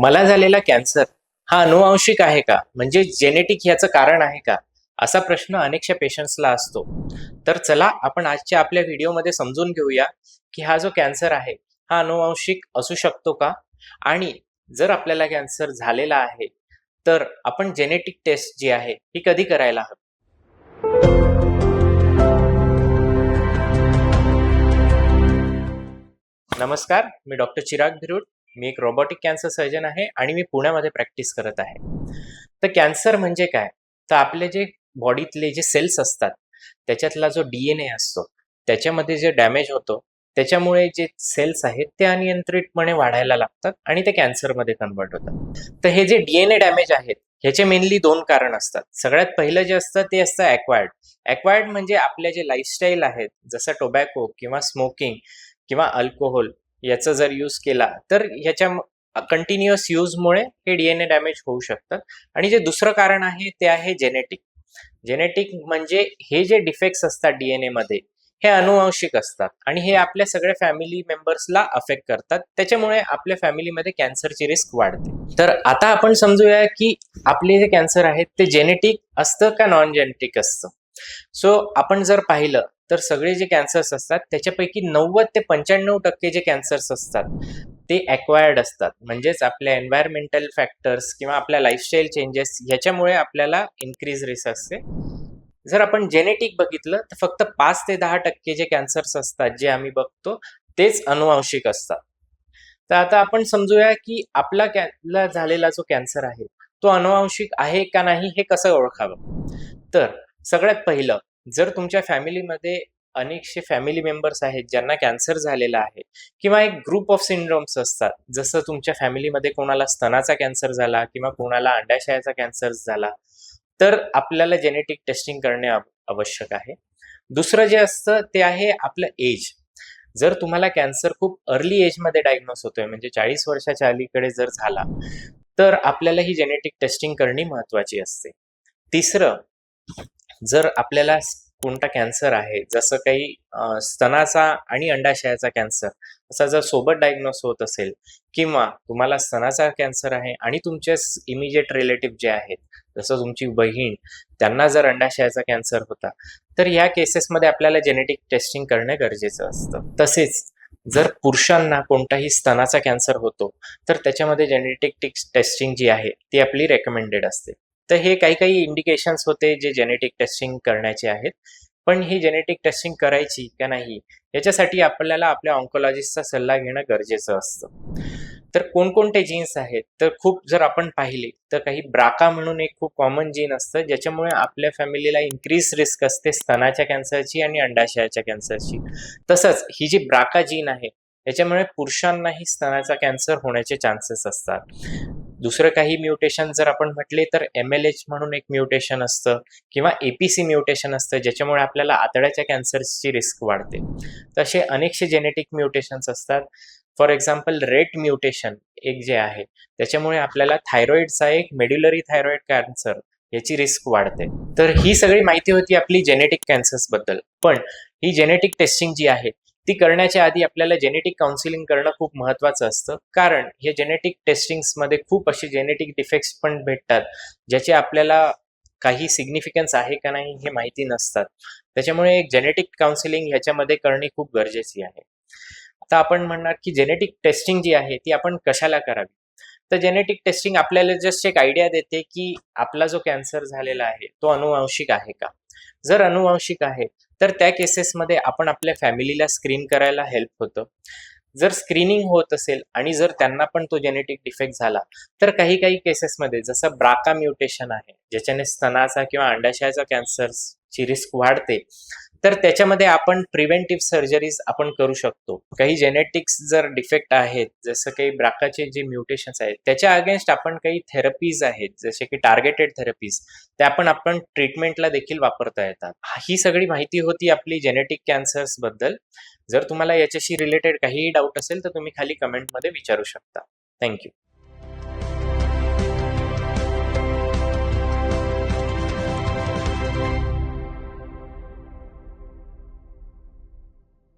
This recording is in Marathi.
मला झालेला कॅन्सर हा अनुवांशिक आहे का? म्हणजे जेनेटिक ह्याचं कारण आहे का? असा प्रश्न अनेकशा पेशंट्सला असतो. तर चला आपण आजच्या आपल्या व्हिडिओमध्ये समजून घेऊया की हा जो कॅन्सर आहे हा अनुवांशिक असू शकतो का? आणि जर आपल्याला कॅन्सर झालेला आहे तर आपण जेनेटिक टेस्ट जी आहे ही कधी करायला हवी? नमस्कार मी डॉक्टर चिराग भिरुड. मी एक रोबोटिक कॅन्सर सर्जन आहे आणि मी पुण्यामध्ये प्रॅक्टिस करत आहे. तर कॅन्सर म्हणजे काय? तर आपले जे बॉडीतले जे सेल्स असतात त्याच्यातला जो डी एन ए असतो त्याच्यामध्ये जे डॅमेज होतो त्याच्यामुळे जे सेल्स आहेत ते अनियंत्रितपणे वाढायला लागतात आणि ते कॅन्सरमध्ये कन्वर्ट होतात. तर हे जे डीएनए डॅमेज आहेत ह्याचे मेनली दोन कारण असतात. सगळ्यात पहिलं जे असतं ते असतं ॲक्वायर्ड ॲक्वायर्ड म्हणजे आपले जे लाईफस्टाईल आहेत जसं टोबॅको किंवा स्मोकिंग किंवा अल्कोहोल याचा जर यूज केला तर ह्याच्या कंटिन्युअस यूजमुळे हे डीएनए डॅमेज होऊ शकतात आणि जे दुसरं कारण आहे ते आहे जेनेटिक जेनेटिक म्हणजे हे जे डिफेक्ट्स असतात डीएनए मध्ये हे अनुवांशिक असतात. आणि हे आपल्या सगळ्या फॅमिली मेंबर्सला अफेक्ट करतात. त्याच्यामुळे आपल्या फॅमिलीमध्ये कॅन्सरची रिस्क वाढते. तर आता आपण समजूया की आपले जे कॅन्सर आहेत ते जेनेटिक असतं का नॉन जेनेटिक असतं? सो आपण जर पाहिलं तर सगळे जे कॅन्सर्स असतात त्याच्यापैकी नव्वद ते पंच्याण्णव टक्के जे कॅन्सर्स असतात ते अक्वायर्ड असतात. म्हणजेच आपल्या एन्व्हायरमेंटल फॅक्टर्स किंवा आपल्या लाईफस्टाईल चेंजेस ह्याच्यामुळे आपल्याला इन्क्रीज रिस्क असते. जर आपण जेनेटिक बघितलं तर फक्त पाच ते दहा टक्के जे कॅन्सर्स असतात जे आम्ही बघतो तेच अनुवांशिक असतात. तर आता आपण समजूया की आपला कॅ झालेला जो कॅन्सर आहे तो अनुवांशिक आहे का नाही हे कसं ओळखावं? तर सगळ्यात पहिलं जर तुमच्या फॅमिलीमध्ये अनेकशे फॅमिली मेंबर्स आहेत ज्यांना कॅन्सर झालेला आहे किंवा एक ग्रुप ऑफ सिंड्रोम्स असतात जसं तुमच्या फॅमिलीमध्ये कोणाला स्तनाचा कॅन्सर झाला किंवा कोणाला अंडाशयाचा कॅन्सर झाला तर आपल्याला जेनेटिक टेस्टिंग करणे आवश्यक आहे. दुसरं जे असतं ते आहे आपलं एज जर तुम्हाला कॅन्सर खूप अर्ली एजमध्ये डायग्नोस होतोय म्हणजे चाळीस वर्षाच्या अलीकडे जर झाला तर आपल्याला ही जेनेटिक टेस्टिंग करणे महत्वाची असते. तिसरं जर आपल्याला कोणता कॅन्सर आहे? जसं काही स्तनाचा आणि अंडाशयाचा कॅन्सर असा जर सोबत डायग्नोस होत असेल किंवा तुम्हाला स्तनाचा कॅन्सर आहे आणि तुमचे इमिजिएट रिलेटिव्ह जे आहेत जसं तुमची बहीण त्यांना जर अंडाशयाचा कॅन्सर होता तर या केसेसमध्ये आपल्याला जेनेटिक टेस्टिंग करणे गरजेचं असतं. तसेच जर पुरुषांना कोणताही स्तनाचा कॅन्सर होतो तर त्याच्यामध्ये जेनेटिक टेस्टिंग जी आहे ती आपली रेकमेंडेड असते. तर हे काही काही इंडिकेशन्स होते जे जेनेटिक टेस्टिंग करण्याचे आहेत. पण ही जेनेटिक टेस्टिंग करायची का नाही याच्यासाठी आपल्याला आपल्या ऑन्कोलॉजिस्टचा सल्ला घेणं गरजेचं असतं. तर कोणकोणते जीन्स आहेत? तर खूप जर आपण पाहिले तर काही ब्राका म्हणून एक खूप कॉमन जीन असतं ज्याच्यामुळे आपल्या फॅमिलीला इन्क्रीज रिस्क असते स्तनाच्या कॅन्सरची आणि अंडाशयाच्या कॅन्सरची. तसंच ही जी ब्राका जीन आहे याच्यामुळे पुरुषांनाही स्तनाचा कॅन्सर होण्याचे चान्सेस असतात. दुसरं काही म्युटेशन जर आपण म्हटले तर एम एल एच म्हणून एक म्युटेशन असतं किंवा एपीसी म्युटेशन असतं ज्याच्यामुळे आपल्याला आतड्याच्या कॅन्सरची रिस्क वाढते. तसे अनेकशे जेनेटिक म्युटेशन्स असतात. फॉर एक्झाम्पल रेट म्युटेशन एक जे आहे त्याच्यामुळे आपल्याला थायरॉईडचा एक मेड्युलरी थायरॉईड कॅन्सर याची रिस्क वाढते. तर ही सगळी माहिती होती आपली जेनेटिक कॅन्सर्सबद्दल पण ही जेनेटिक टेस्टिंग जी आहे ती करण्याच्या आधी आपल्याला जेनेटिक काउन्सिलिंग करणं खूप महत्वाचं असतं. कारण हे जेनेटिक टेस्टिंग्समध्ये खूप असे जेनेटिक डिफेक्ट्स पण भेटतात ज्याचे आपल्याला काही सिग्निफिकन्स आहे का नाही हे माहिती नसतात. त्याच्यामुळे एक जेनेटिक काउन्सिलिंग ह्याच्यामध्ये करणे खूप गरजेची आहे. आता आपण म्हणणार की जेनेटिक टेस्टिंग जी आहे ती आपण कशाला करावी? तर जेनेटिक टेस्टिंग आपल्याला जस्ट एक आयडिया देते की आपला जो कॅन्सर झालेला आहे तो अनुवांशिक आहे का? जर अनुवांशिक आहे तर त्या केसेसमध्ये आपण आपल्या फॅमिलीला स्क्रीन करायला हेल्प होतं. जर स्क्रीनिंग होत असेल आणि जर त्यांना पण तो जेनेटिक डिफेक्ट झाला तर काही काही केसेसमध्ये जसं ब्राका म्युटेशन आहे ज्याच्याने स्तनाचा किंवा अंडाशयाचा कॅन्सरची रिस्क वाढते तर त्याच्यामध्ये आपण प्रिव्हेंटिव्ह सर्जरीज आपण करू शकतो. काही जेनेटिक्स जर डिफेक्ट आहेत जसं काही ब्राकाचे जे म्युटेशन्स आहेत त्याच्या अगेन्स्ट आपण काही थेरपीज आहेत जसे की टार्गेटेड थेरपीज त्या पण आपण ट्रीटमेंटला देखील वापरता येतात. ही सगळी माहिती होती आपली जेनेटिक कॅन्सर्सबद्दल. जर तुम्हाला याच्याशी रिलेटेड काहीही डाऊट असेल तर तुम्ही खाली कमेंटमध्ये विचारू शकता. थँक्यू